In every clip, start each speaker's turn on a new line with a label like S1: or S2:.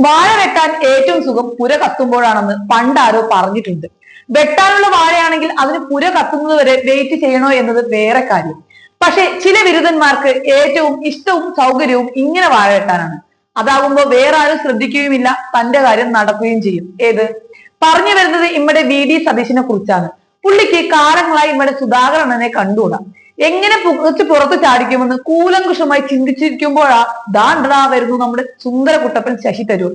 S1: വാഴ വെട്ടാൻ ഏറ്റവും സുഖം പുര കത്തുമ്പോഴാണെന്ന് പണ്ടാരോ പറഞ്ഞിട്ടുണ്ട്. വെട്ടാനുള്ള വാഴയാണെങ്കിൽ അതിന് പുര കത്തുന്നത് വരെ വെയിറ്റ് ചെയ്യണോ എന്നത് വേറെ കാര്യം. പക്ഷെ ചില ബിരുദന്മാർക്ക് ഏറ്റവും ഇഷ്ടവും സൗകര്യവും ഇങ്ങനെ വാഴ വെട്ടാനാണ്. അതാകുമ്പോൾ വേറെ ആരും ശ്രദ്ധിക്കുകയുമില്ല തന്റെ കാര്യം നടക്കുകയും ചെയ്യും. ഏത്? പറഞ്ഞു വരുന്നത് ഇമ്മടെ വി. ഡി. സതീശിനെ കുറിച്ചാണ്. പുള്ളിക്ക് കാലങ്ങളായി ഇമ്മടെ സുധാകരനെ കണ്ടുകൂടാ. എങ്ങനെ പുകച്ച് പുറത്ത് ചാടിക്കുമെന്ന് കൂലങ്കുഷമായി ചിന്തിച്ചിരിക്കുമ്പോഴാ ദാണ്ടടാ വരുന്നു നമ്മുടെ സുന്ദര കുട്ടപ്പൻ ശശി തരൂർ.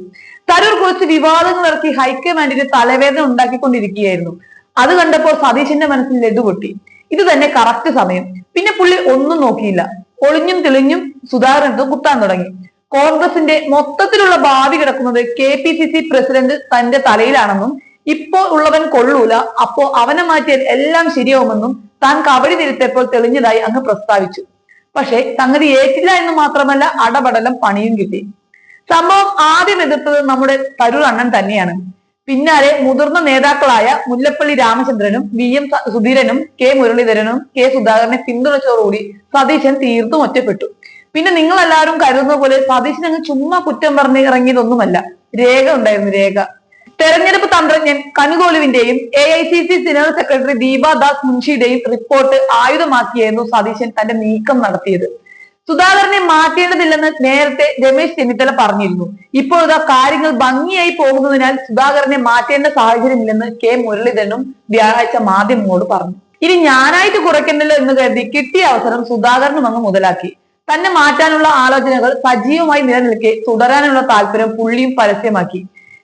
S1: തരൂർ കുറച്ച് വിവാദങ്ങൾ നടത്തി ഹൈക്കമാൻഡിന് തലവേദന ഉണ്ടാക്കിക്കൊണ്ടിരിക്കുകയായിരുന്നു. അത് കണ്ടപ്പോൾ സതീശന്റെ മനസ്സിൽ ലഡു പൊട്ടി. ഇത് തന്നെ കറക്റ്റ് സമയം. പിന്നെ പുള്ളി ഒന്നും നോക്കിയില്ല. ഒളിഞ്ഞും തെളിഞ്ഞും സുധാകരനത്ത് കുത്താൻ തുടങ്ങി. കോൺഗ്രസിന്റെ മൊത്തത്തിലുള്ള ഭാവി കിടക്കുന്നത് K P C C president തന്റെ തലയിലാണെന്നും ഇപ്പോൾ ഉള്ളവൻ കൊള്ളൂല അപ്പോ അവനെ മാറ്റിയാൽ എല്ലാം ശരിയാവുമെന്നും താൻ കവടി തിരുത്തപ്പോൾ തെളിഞ്ഞതായി അങ്ങ് പ്രസ്താവിച്ചു. പക്ഷേ സംഗതി ഏറ്റില്ല എന്ന് മാത്രമല്ല അടപടലം പണിയും കിട്ടി. സംഭവം ആദ്യം എതിർത്തത് നമ്മുടെ തരൂർ അണ്ണൻ തന്നെയാണ്. പിന്നാലെ മുതിർന്ന നേതാക്കളായ മുല്ലപ്പള്ളി രാമചന്ദ്രനും വി എം സുധീരനും കെ മുരളീധരനും കെ സുധാകരനെ പിന്തുണച്ചതോടുകൂടി സതീശൻ തീർത്തും ഒറ്റപ്പെട്ടു. പിന്നെ നിങ്ങൾ എല്ലാവരും കരുതുന്ന പോലെ സതീശൻ അങ്ങ് ചുമ്മാ കുറ്റം പറഞ്ഞ് ഇറങ്ങിയതൊന്നുമല്ല. രേഖ ഉണ്ടായിരുന്നു രേഖ. തെരഞ്ഞെടുപ്പ് തന്ത്രജ്ഞൻ കനുകോലുവിന്റെയും A I C C general secretary Deepa Das മുൻഷിയുടെയും report ആയുധമാക്കിയായിരുന്നു സതീശൻ തന്റെ നീക്കം നടത്തിയത്. സുധാകരനെ മാറ്റേണ്ടതില്ലെന്ന് നേരത്തെ രമേശ് ചെന്നിത്തല പറഞ്ഞിരുന്നു. ഇപ്പോൾ ഇതാ കാര്യങ്ങൾ ഭംഗിയായി പോകുന്നതിനാൽ സുധാകരനെ മാറ്റേണ്ട സാഹചര്യമില്ലെന്ന് കെ മുരളീധരനും വ്യാഴാഴ്ച മാധ്യമങ്ങളോട് പറഞ്ഞു. ഇനി ഞാനായിട്ട് കുറയ്ക്കണ്ടല്ലോ എന്ന് കരുതി കിട്ടിയ അവസരം സുധാകരനും അങ്ങ് മുതലാക്കി. തന്നെ മാറ്റാനുള്ള ആലോചനകൾ സജീവമായി നിലനിൽക്കെ തുടരാനുള്ള താല്പര്യം പുള്ളിയും പരസ്യമാക്കി.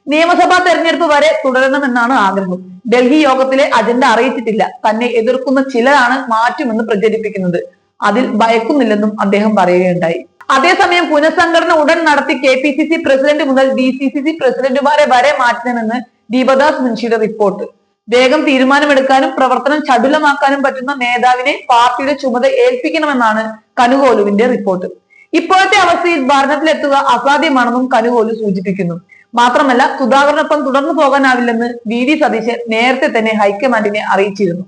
S1: നിയമസഭാ തെരഞ്ഞെടുപ്പ് വരെ തുടരണമെന്നാണ് ആഗ്രഹം. ഡൽഹി യോഗത്തിലെ അജണ്ട അറിയിച്ചിട്ടില്ല. തന്നെ എതിർക്കുന്ന ചിലരാണ് മാറ്റുമെന്ന് പ്രചരിപ്പിക്കുന്നത്. അതിൽ ഭയക്കുന്നില്ലെന്നും അദ്ദേഹം പറയുകയുണ്ടായി. അതേസമയം പുനഃസംഘടന ഉടൻ നടത്തി K P C C president മുതൽ ഡി സി സി സി പ്രസിഡന്റുമാരെ വരെ മാറ്റണമെന്ന് ദീപദാസ് മുൻഷിയുടെ റിപ്പോർട്ട്. വേഗം തീരുമാനമെടുക്കാനും പ്രവർത്തനം ചടുലമാക്കാനും പറ്റുന്ന നേതാവിനെ പാർട്ടിയുടെ ചുമതല ഏൽപ്പിക്കണമെന്നാണ് കനുകോലുവിന്റെ റിപ്പോർട്ട്. ഇപ്പോഴത്തെ അവസ്ഥയിൽ ഭരണത്തിലെത്തുക അസാധ്യമാണെന്നും കനുകോലു സൂചിപ്പിക്കുന്നു. മാത്രമല്ല സുധാകരനൊപ്പം തുടർന്നു പോകാനാവില്ലെന്ന് വി ഡി സതീശൻ നേരത്തെ തന്നെ ഹൈക്കമാൻഡിനെ അറിയിച്ചിരുന്നു.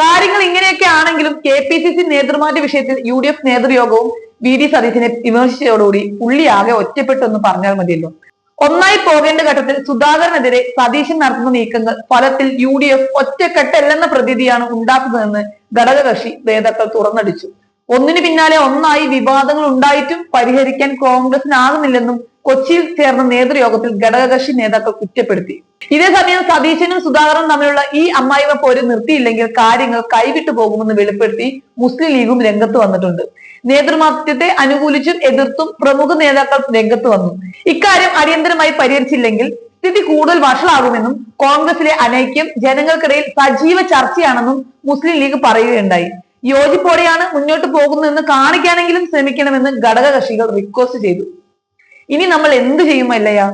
S1: കാര്യങ്ങൾ ഇങ്ങനെയൊക്കെ ആണെങ്കിലും കെ പി സി സി നേതൃമാറ്റ വിഷയത്തിൽ യു ഡി എഫ് നേതൃയോഗവും വി ഡി സതീശനെ വിമർശിച്ചതോടുകൂടി ഒറ്റപ്പെട്ടു എന്ന് പറഞ്ഞാൽ മതിയല്ലോ. ഒന്നായി പോകേണ്ട ഘട്ടത്തിൽ സുധാകരനെതിരെ സതീശൻ നടത്തുന്ന നീക്കങ്ങൾ ഫലത്തിൽ യു ഡി എഫ് ഒറ്റക്കെട്ടല്ലെന്ന പ്രതീതിയാണ് ഉണ്ടാക്കുന്നതെന്ന് ഘടകകക്ഷി നേതാക്കൾ തുറന്നടിച്ചു. ഒന്നിനു പിന്നാലെ ഒന്നായി വിവാദങ്ങൾ ഉണ്ടായിട്ടും പരിഹരിക്കാൻ കോൺഗ്രസിനാകുന്നില്ലെന്നും കൊച്ചിയിൽ ചേർന്ന നേതൃയോഗത്തിൽ ഘടകകക്ഷി നേതാക്കൾ കുറ്റപ്പെടുത്തി. ഇതേസമയം സതീശനും സുധാകരനും തമ്മിലുള്ള ഈ അമ്മായിമ പോര് നിർത്തിയില്ലെങ്കിൽ കാര്യങ്ങൾ കൈവിട്ടു പോകുമെന്ന് വെളിപ്പെടുത്തി മുസ്ലിം ലീഗും രംഗത്ത് വന്നിട്ടുണ്ട്. നേതൃമാത്വത്തെ അനുകൂലിച്ചും എതിർത്തും പ്രമുഖ നേതാക്കൾ രംഗത്ത് വന്നു. ഇക്കാര്യം അടിയന്തരമായി പരിഹരിച്ചില്ലെങ്കിൽ സ്ഥിതി കൂടുതൽ വഷളാകുമെന്നും കോൺഗ്രസിലെ അനൈക്യം ജനങ്ങൾക്കിടയിൽ സജീവ ചർച്ചയാണെന്നും മുസ്ലിം ലീഗ് പറയുകയുണ്ടായി. യോജിപ്പോടെയാണ് മുന്നോട്ട് പോകുന്നതെന്ന് കാണിക്കാനെങ്കിലും ശ്രമിക്കണമെന്ന് ഘടകകക്ഷികൾ റിക്വസ്റ്റ് ചെയ്തു. ഇനി നമ്മൾ എന്ത് ചെയ്യുമല്ലയാ